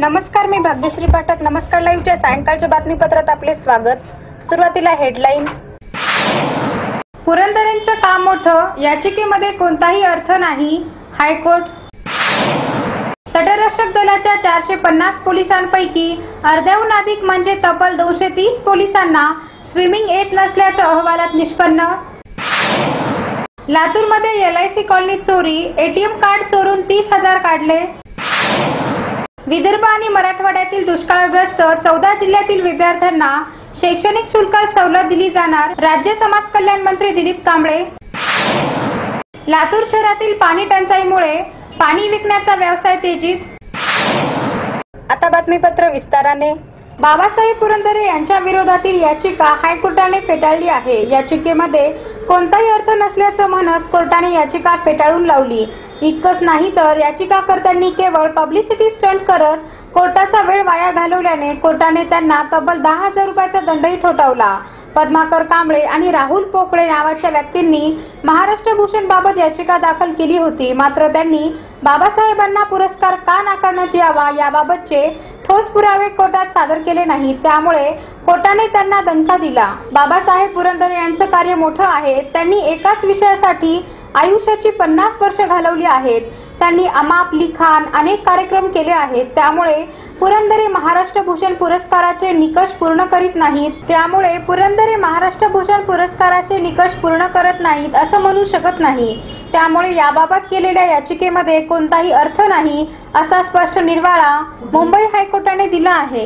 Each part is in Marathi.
नमस्कार मी भाग्यश्री पाठक. नमस्कार लाईव्हच्या सायंकाळच्या बातमीपत्रात आपले स्वागत. सुरुवातीला हेडलाईन. पुरंदरेंचं काम मोठं याचिकेमध्ये कोणताही अर्थ नाही हायकोर्ट. तटरक्षक दलाच्या चारशे पन्नास पोलिसांपैकी अर्ध्याहून अधिक म्हणजे तब्बल दोनशे तीस पोलिसांना स्विमिंग येत नसल्याचं अहवालात निष्पन्न. लातूरमध्ये एलआयसी कॉलनीत चोरी एटीएम कार्ड चोरून तीस हजार काढले. विदर्भ आणि मराठवाड्यातील दुष्काळग्रस्त चौदा जिल्ह्यातील विद्यार्थ्यांना शैक्षणिक शुल्कात सवलत दिली जाणार राज्य समाज कल्याण मंत्री दिलीप कांबळे. लातूर शहरातील पाणी टंचाईमुळे पाणी विकण्याचा व्यवसाय तेजीत. आता बातमीपत्र विस्ताराने. बाबासाहेब पुरंदरे यांच्या विरोधातील याचिका हायकोर्टाने फेटाळली आहे. याचिकेमध्ये कोणताही अर्थ नसल्याचं म्हणत कोर्टाने याचिका फेटाळून लावली. इतकंच नाही तर याचिकाकर्त्यांनी केवळ पब्लिसिटी स्टंट करत कोर्टाचा वेळ वाया घालवल्याने कोर्टाने त्यांना तब्बल दहा हजार रुपयाचा दंडही ठोठावला. पद्माकर कांबळे आणि राहुल पोकळे नावाच्या व्यक्तींनी महाराष्ट्र भूषण बाबत याचिका दाखल केली होती. मात्र त्यांनी बाबासाहेबांना पुरस्कार का नाकारण्यात यावा याबाबतचे ठोस पुरावे कोर्टात सादर केले नाहीत. त्यामुळे कोर्टाने त्यांना दणका दिला. बाबासाहेब पुरंदरे यांचं कार्य मोठं आहे. त्यांनी एकाच विषयासाठी आयुष्याची पन्नास वर्ष घालवली आहेत. त्यांनी अमाप लिखाण अनेक कार्यक्रम केले आहेत. त्यामुळे पुरंदरे महाराष्ट्र भूषण पुरस्काराचे निकष पूर्ण करीत नाहीत. त्यामुळे पुरंदरे महाराष्ट्र भूषण पुरस्काराचे निकष पूर्ण करत नाहीत असं म्हणू शकत नाही. त्यामुळे याबाबत केलेल्या याचिकेमध्ये कोणताही अर्थ नाही असा स्पष्ट निर्वाळा मुंबई हायकोर्टाने दिला आहे.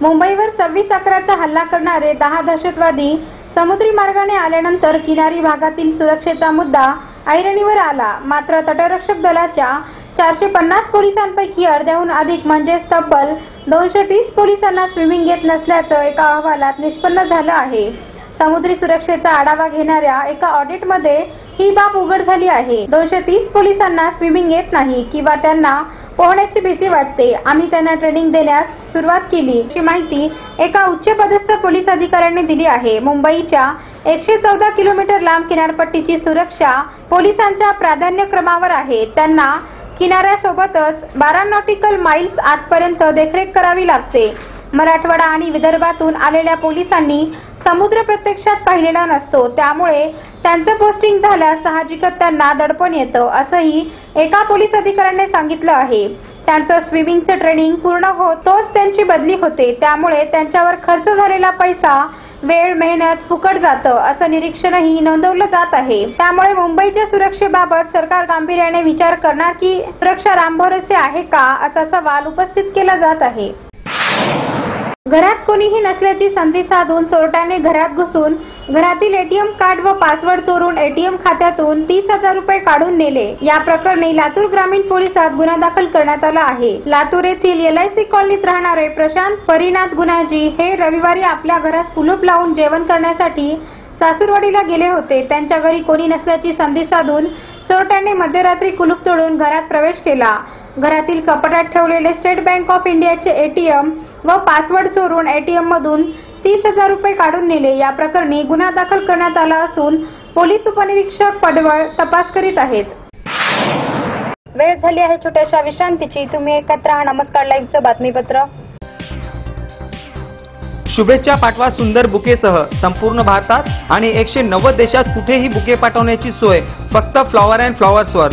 मुंबईवर सव्वीस अकराचा हल्ला करणारे दहा दहशतवादी समुद्री मार्गाने आल्यानंतर किनारी भागातील सुरक्षेचा मुद्दा ऐरणीवर आला. मात्र तटरक्षक दलाच्या चारशे पन्नास पोलिसांपैकी अर्ध्याहून अधिक म्हणजे तब्बल दोनशे तीस पोलिसांना स्विमिंग येत नसल्याचं एका अहवालात निष्पन्न झालं आहे. समुद्री सुरक्षेचा आढावा घेणाऱ्या एका ऑडिटमध्ये ही बाब उघड झाली आहे. दोनशे तीस पोलिसांना स्विमिंग येत नाही किंवा त्यांना पोहण्याची भीती वाटते. आम्ही त्यांना ट्रेनिंग देण्यास सुरुवात केली. अशी माहिती एका उच्च पदस्थ पोलीस अधिकाऱ्यांनी दिली आहे. मुंबईच्या एकशे चौदा किलोमीटर लांब किनारपट्टीची सुरक्षा पोलिसांच्या प्राधान्यक्रमावर आहे. त्यांना किनाऱ्यासोबतच बारा नॉटिकल माइल्स आतपर्यंत देखरेख करावी लागते. मराठवाडा आणि विदर्भातून आलेल्या पोलिसांनी समुद्र प्रत्यक्षात पाहिलेला नसतो. त्यामुळे त्यांचं पोस्टिंग झाल्यास साहजिकच त्यांना दडपण येतं असंही एका पोलीस अधिकाऱ्याने सांगितलं आहे. त्यांचं स्विमिंगचं ट्रेनिंग पूर्ण हो तोच त्यांची बदली होते. त्यामुळे त्यांच्यावर खर्च झालेला पैसा वेळ मेहनत फुकट जातं असं निरीक्षणही नोंदवलं जात आहे. त्यामुळे मुंबईच्या सुरक्षेबाबत सरकार गांभीर्याने विचार करणार की सुरक्षा रामभरोसे आहे का असा सवाल उपस्थित केला जात आहे. घरात कोणीही नसल्याची संधी साधून चोरट्याने घरात घुसून घरातील एटीएम कार्ड व पासवर्ड चोरून एटीएम खात्यातून तीस हजार रुपये काढून नेले. या प्रकरणी लातूर ग्रामीण पोलिसात गुन्हा दाखल करण्यात आला आहे. लातूर येथील एलआयसी कॉलनीत राहणारे प्रशांत परिनाथ गुणाजी हे रविवारी आपल्या घरास कुलूप लावून जेवण करण्यासाठी सासूरवाडीला गेले होते. त्यांच्या घरी कोणी नसल्याची संधी साधून चोरट्याने मध्यरात्री कुलूप तोडून घरात प्रवेश केला. घरातील कपाटात ठेवलेले स्टेट बँक ऑफ इंडियाचे एटीएम व पासवर्ड चोरून एटीएम मधून तीस हजार रुपये काढून नेले. या प्रकरणी गुन्हा दाखल करण्यात आला असून पोलीस उपनिरीक्षक पडवळ तपास करीत आहेत. वेळ झाली आहे छोट्याशा विश्रांतीची. तुम्ही एकत्र हा नमस्कार. लाईव्हचं बातमीपत्र. शुभेच्छा पाठवा सुंदर बुकेसह. संपूर्ण भारतात आणि एकशे नव्वद देशात कुठेही बुके पाठवण्याची सोय. फक्त फ्लॉवर अँड फ्लॉवर्सवर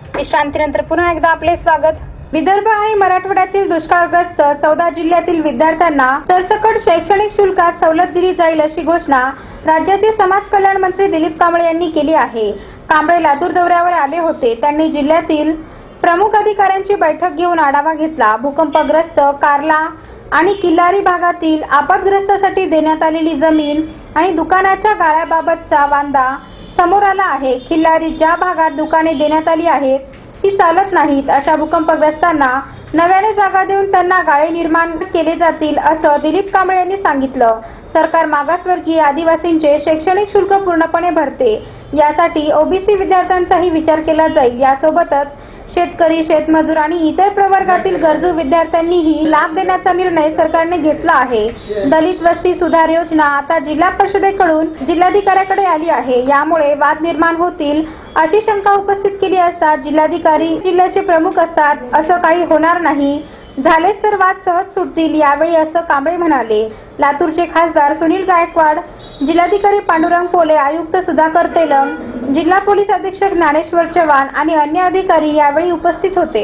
विश्रांतीनंतर पुन्हा एकदा आपले स्वागत। विदर्भ आणि मराठवाड्यातील दुष्काळग्रस्त चौदा जिल्ह्यातील विद्यार्थ्यांना सरसकट शैक्षणिक शुल्कात सवलत दिली जाईल अशी घोषणा राज्याचे समाज कल्याण मंत्री दिलीप कांबळे यांनी केली आहे. कांबळे लातूर दौऱ्यावर आले होते. त्यांनी जिल्ह्यातील प्रमुख अधिकाऱ्यांची बैठक घेऊन आढावा घेतला. भूकंपग्रस्त कार्ला आणि किल्लारी भागातील आपदग्रस्तासाठी देण्यात आलेली जमीन आणि दुकानाच्या गाळ्याबाबतचा वांदा समोर आला आहे. खिल्लारी ज्या भागात दुकाने देण्यात आली आहेत ती चालत नाहीत अशा भूकंपग्रस्तांना नव्याने जागा देऊन त्यांना गाळे निर्माण केले जातील असं दिलीप कांबळे यांनी सांगितलं. सरकार मागासवर्गीय आदिवासींचे शैक्षणिक शुल्क पूर्णपणे भरते. यासाठी ओबीसी विद्यार्थ्यांचाही विचार केला जाईल. यासोबतच शेतकरी शेतमजूर आणि इतर प्रवर्गातील गरजू विद्यार्थ्यांनीही लाभ देण्याचा निर्णय सरकारने घेतला आहे. दलित वस्ती सुधार योजना आता जिल्हा परिषदेकडून जिल्हाधिकाऱ्याकडे आली आहे. यामुळे वाद निर्माण होतील अशी शंका उपस्थित केली असता जिल्हाधिकारी जिल्ह्याचे प्रमुख असतात असं काही होणार नाही. झालेच तर वाद सहज सुटतील यावेळी असं कांबळे म्हणाले. लातूरचे खासदार सुनील गायकवाड जिल्हाधिकारी पांडुरंग पोले आयुक्त सुधाकर तेलम जिल्हा पोलीस अधीक्षक ज्ञानेश्वर चव्हाण आणि अन्य अधिकारी यावेळी उपस्थित होते.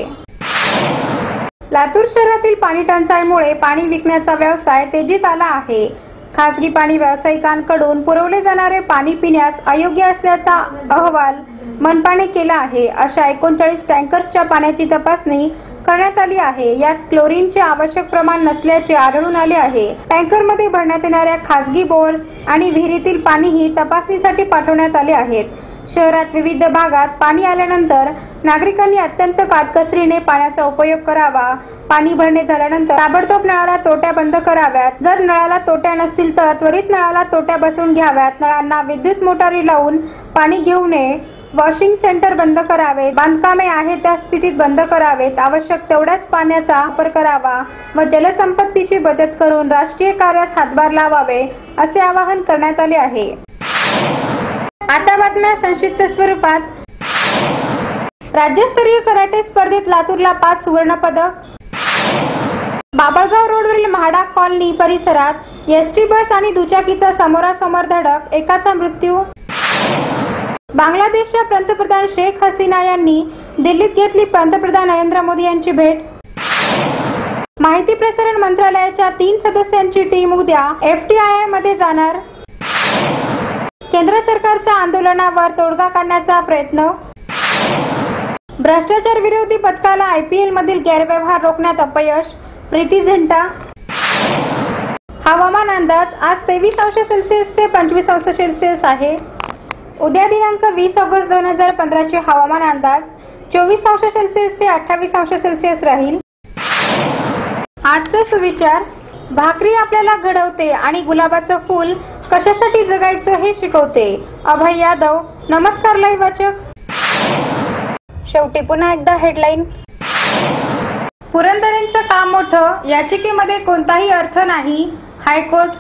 लातूर शहरातील पाणी टंचाईमुळे पाणी विकण्याचा व्यवसाय तेजीत आला आहे. खासगी पाणी व्यावसायिकांकडून पुरवले जाणारे पाणी पिण्यास अयोग्य असल्याचा अहवाल मनपाने केला आहे. अशा एकोणचाळीस टँकर्सच्या पाण्याची तपासणी करण्यात आली आहे. यात क्लोरीनचे आवश्यक प्रमाण नसल्याचे आढळून आले आहे. टँकरमध्ये भरण्यात येणाऱ्या खासगी बोर आणि विहिरीतील पाणीही तपासणीसाठी पाठवण्यात आले आहेत. शहरात विविध भागात पाणी आल्यानंतर नागरिकांनी अत्यंत काटकसरीने पाण्याचा उपयोग करावा. पाणी भरणे झाल्यानंतर ताबडतोब नळाला तोट्या बंद कराव्यात. जर नळाला तोट्या नसतील तर त्वरित नळाला तोट्या बसवून घ्याव्यात. नळांना विद्युत मोटारी लावून पाणी घेऊ नये. वॉशिंग सेंटर बंद करावे. बांधकामे आहेत त्या स्थितीत बंद करावेत. आवश्यक तेवढ्याच पाण्याचा वापर करावा. व जलसंपत्तीची बचत करून राष्ट्रीय कार्यास हातभार लावावे असे आवाहन करण्यात आले आहे. आता बातम्या संक्षिप्त स्वरूपात. राज्यस्तरीय कराटे स्पर्धेत लातूरला पाच सुवर्ण पदक. बाबळगाव रोडवरील म्हाडा कॉलनी परिसरात एसटी बस आणि दुचाकीचा समोरासमोर धडक एकाचा मृत्यू बांगलादेशच्या पंतप्रधान शेख हसीना यांनी दिल्लीत घेतली पंतप्रधान नरेंद्र मोदी यांची भेट. माहिती प्रसारण मंत्रालयाच्या तीन सदस्यांची टीम उद्या एफटीआयआयमध्ये जाणार. केंद्र सरकारच्या आंदोलनावर तोडगा काढण्याचा प्रयत्न. भ्रष्टाचार विरोधी पथकाला आयपीएल मधील गैरव्यवहार रोखण्यात अपयश प्रीती झिंटा. हवामान अंदाज आज तेवीस अंश सेल्सिअस ते पंचवीस अंश सेल्सिअस आहे. उद्या दिनांक वीस ऑगस्ट दोन हजार पंधराचे हवामान अंदाज चोवीस अंश सेल्सिअस ते अठ्ठावीस अंश सेल्सिअस राहील. आजचा सुविचार भाकरी आपल्याला घडवते आणि गुलाबाचं फूल कशासाठी जगायचं हे शिकवते. अभय यादव नमस्कार लय वाचक. शेवटी पुन्हा एकदा हेडलाईन. पुरंदरेंचं काम मोठं याचिकेमध्ये कोणताही अर्थ नाही. हायकोर्ट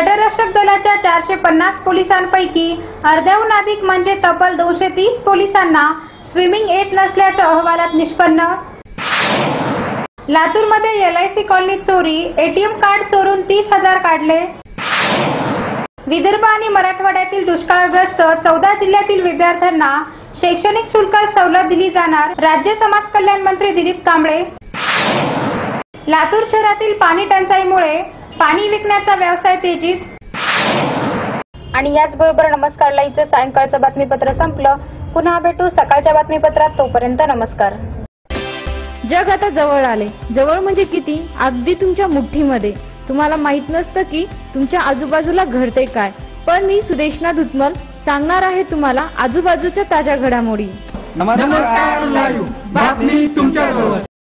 तटरक्षक दलाच्या चारशे पन्नास पोलिसांपैकी अर्ध्याहून अधिक म्हणजे तब्बल दोनशे तीस पोलिसांना स्विमिंग येत नसल्याचं अहवालात निष्पन्न. लातूरमध्ये एलआयसी कॉलनीत चोरी एटीएम कार्ड चोरून तीस हजार काढले. विदर्भ आणि मराठवाड्यातील दुष्काळग्रस्त चौदा जिल्ह्यातील विद्यार्थ्यांना शैक्षणिक शुल्कात सवलत दिली जाणार राज्य समाज कल्याण मंत्री दिलीप कांबळे. लातूर शहरातील पाणी टंचाईमुळे पाणी विकण्याचा व्यवसाय तेजीत. आणि याचबरोबर नमस्कार लाईव्हचं सायंकाळचं बातमीपत्र संपलं. पुन्हा भेटू सकाळच्या बातमीपत्रात. तोपर्यंत नमस्कार. जग आता जवळ आले. जवळ म्हणजे किती? अगदी तुमच्या मुठ्ठीमध्ये. तुम्हाला माहीत नसतं की तुमच्या आजूबाजूला घडते काय. पण मी सुदेशना धुतमल सांगणार आहे तुम्हाला आजूबाजूच्या ताज्या घडामोडी. नमस्कार लाईव्ह. बातमी तुमच्याजवळ.